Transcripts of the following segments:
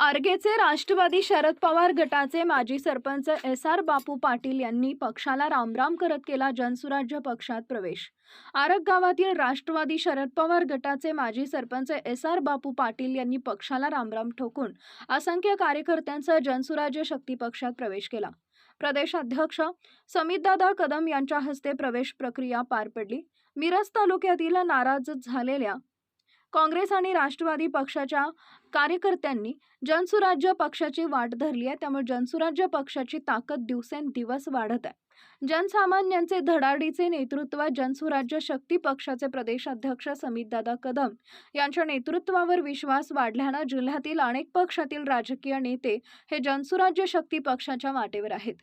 आर्गेचे राष्ट्रवादी शरद पवार गटाचे माजी सरपंच एस आर बापू पाटील यांनी पक्षाला रामराम करत केला जनसुराज्य पक्षात प्रवेश. आरग गावातील राष्ट्रवादी शरद पवार गटाचे माजी सरपंच एस आर बापू पाटील यांनी पक्षाला रामराम ठोकून असंख्य कार्यकर्त्यांचा जनसुराज्य शक्ती पक्षात प्रवेश केला. प्रदेशाध्यक्ष समितदादा कदम यांच्या हस्ते प्रवेश प्रक्रिया पार पडली. मिरज तालुक्यातील नाराज झालेल्या काँग्रेस आणि राष्ट्रवादी पक्षाच्या कार्यकर्त्यांनी जनसुराज्य पक्षाची वाट धरली आहे. त्यामुळे जनसुराज्य पक्षाची ताकद दिवसेंदिवस वाढत आहे. जनसामान्यांचे धडाडीचे नेतृत्व जनसुराज्य शक्ती पक्षाचे प्रदेशाध्यक्ष समितदादा कदम यांच्या नेतृत्वावर विश्वास वाढल्यानं जिल्ह्यातील अनेक पक्षातील राजकीय नेते हे जनसुराज्य शक्ती पक्षाच्या वाटेवर आहेत.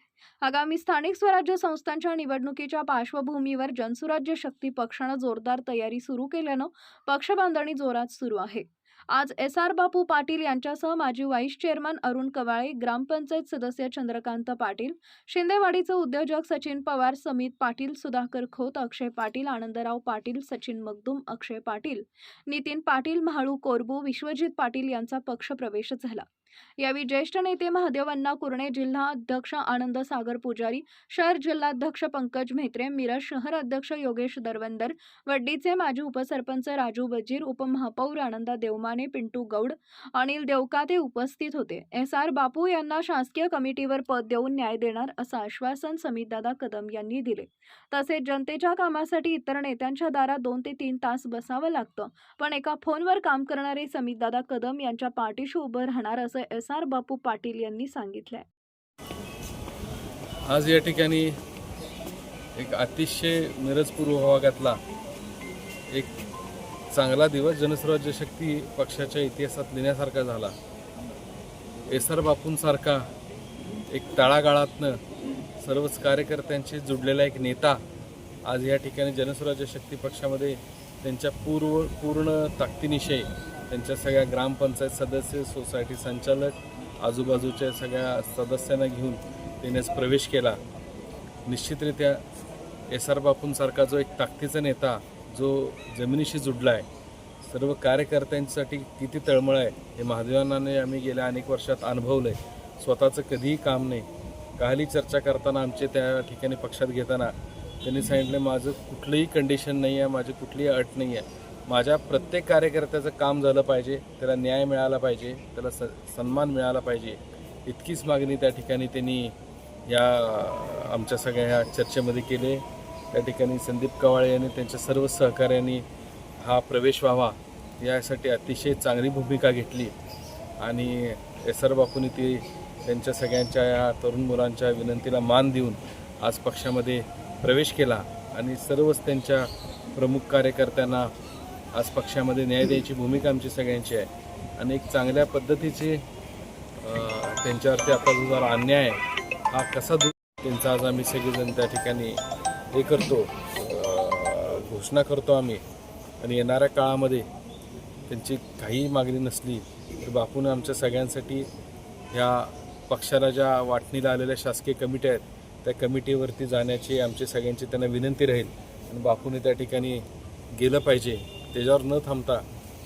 आगामी स्थानिक स्वराज्य संस्थांच्या निवडणुकीच्या पार्श्वभूमीवर जनसुराज्य शक्ती पक्षानं जोरदार तयारी सुरू केल्यानं पक्षबांधणी जोरात सुरू आहे. आज एस आर बापू पाटील यांच्यासह माजी व्हाईस चेअरमन अरुण कवाळे ग्रामपंचायत सदस्य चंद्रकांत पाटील शिंदेवाडीचे उद्योजक सचिन पवार समित पाटील सुधाकर खोत अक्षय पाटील आनंदराव पाटील सचिन मगदूम अक्षय पाटील नितीन पाटील महाळू कोरबू विश्वजित पाटील यांचा पक्ष प्रवेश झाला. यावेळी ज्येष्ठ नेते महादेव अण्णा कुरणे जिल्हा अध्यक्ष आनंद सागर पुजारी शहर जिल्हाध्यक्ष पंकज म्हेत्रे मिरज शहर अध्यक्ष योगेश दरवंदर वड्डीचे माजी उपसरपंच राजू बजीर उपमहापौर आनंदा देवमाने पिंटू गौड अनिल देवकाते उपस्थित होते. एस आर बापू यांना शासकीय कमिटीवर पद देऊन न्याय देणार असं आश्वासन समितदादा कदम यांनी दिले. तसेच जनतेच्या कामासाठी इतर नेत्यांच्या दारात दोन ते तीन तास बसावं लागतं. पण एका फोनवर काम करणारे समितदादा कदम यांच्या पाठीशी उभं राहणार असं एस आर बापू पाटील यांनी सांगितलंय. आज या ठिकाणी एक अतिशय मिरज पूर्व भागातला एक चांगला दिवस जनस्वराज्य शक्ती पक्षाच्या इतिहासात लिहिण्यासारखा झाला. एस आर बापूंसारखा एक तळागाळातनं सर्वच कार्यकर्त्यांशी जुडलेला एक नेता आज या ठिकाणी जनस्वराज्य शक्ती पक्षामध्ये त्यांच्या पूर्व पूर्ण ताकदीनिशय त्यांच्या सगळ्या ग्रामपंचायत सदस्य सोसायटी संचालक आजूबाजूच्या सगळ्या सदस्यांना घेऊन त्यांनीच प्रवेश केला. निश्चितरित्या एस आर बापूंसारखा जो एक ताकदीचा नेता जो जमिनीशी जुडला आहे सर्व कार्यकर्त्यांसाठी किती तळमळ आहे हे महादेवांनाने आम्ही गेल्या अनेक वर्षात अनुभवलं आहे स्वतःचं कधीही काम नाही. काहली चर्चा करताना आमचे त्या ठिकाणी पक्षात घेताना त्यांनी सांगितलं माझं कुठलंही कंडिशन नाही आहे माझी कुठलीही अट नाही आहे माझ्या प्रत्येक कार्यकर्त्याचं काम झालं पाहिजे त्याला न्याय मिळाला पाहिजे त्याला स सन्मान मिळाला पाहिजे इतकीच मागणी त्या ठिकाणी त्यांनी या आमच्या सगळ्या ह्या चर्चेमध्ये केले. त्या ठिकाणी संदीप कवाळे यांनी त्यांच्या सर्व सहकार्यांनी हा प्रवेश व्हावा यासाठी अतिशय चांगली भूमिका घेतली. आणि एस आर बापूंनी ती त्यांच्या सगळ्यांच्या या तरुण मुलांच्या विनंतीला मान देऊन आज पक्षामध्ये प्रवेश केला. आणि सर्वच त्यांच्या प्रमुख कार्यकर्त्यांना आज पक्षामध्ये न्याय द्यायची भूमिका आमची सगळ्यांची आहे. आणि एक चांगल्या पद्धतीची त्यांच्यावरती आपला जो जरा अन्याय हा कसा दूर त्यांचा आज आम्ही सगळेजण त्या ठिकाणी हे करतो घोषणा करतो आम्ही. आणि येणाऱ्या काळामध्ये त्यांची काही मागणी नसली तर बापून आमच्या सगळ्यांसाठी ह्या पक्षाला ज्या वाटणीला आलेल्या शासकीय कमिट्या आहेत त्या कमिटीवरती जाण्याची आमची सगळ्यांची त्यांना विनंती राहील. आणि बापूने त्या ठिकाणी गेलं पाहिजे. त्याच्यावर न थांबता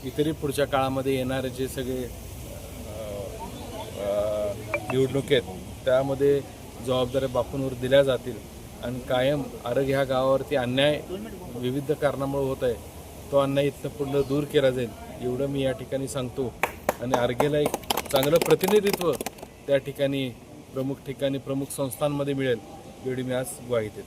इतरही पुढच्या काळामध्ये येणारे जे सगळे निवडणूक आहेत त्यामध्ये जबाबदाऱ्या बापूंवर दिल्या जातील आणि कायम आरग ह्या गावावरती अन्याय विविध कारणामुळे होत आहे तो अन्याय इथनं पूर्ण दूर केला जाईल एवढं मी या ठिकाणी सांगतो. आणि आरगेला एक चांगलं प्रतिनिधित्व त्या ठिकाणी प्रमुख ठिकाणी प्रमुख संस्थांमध्ये मिळेल एवढी मी आज ग्वाही देतो.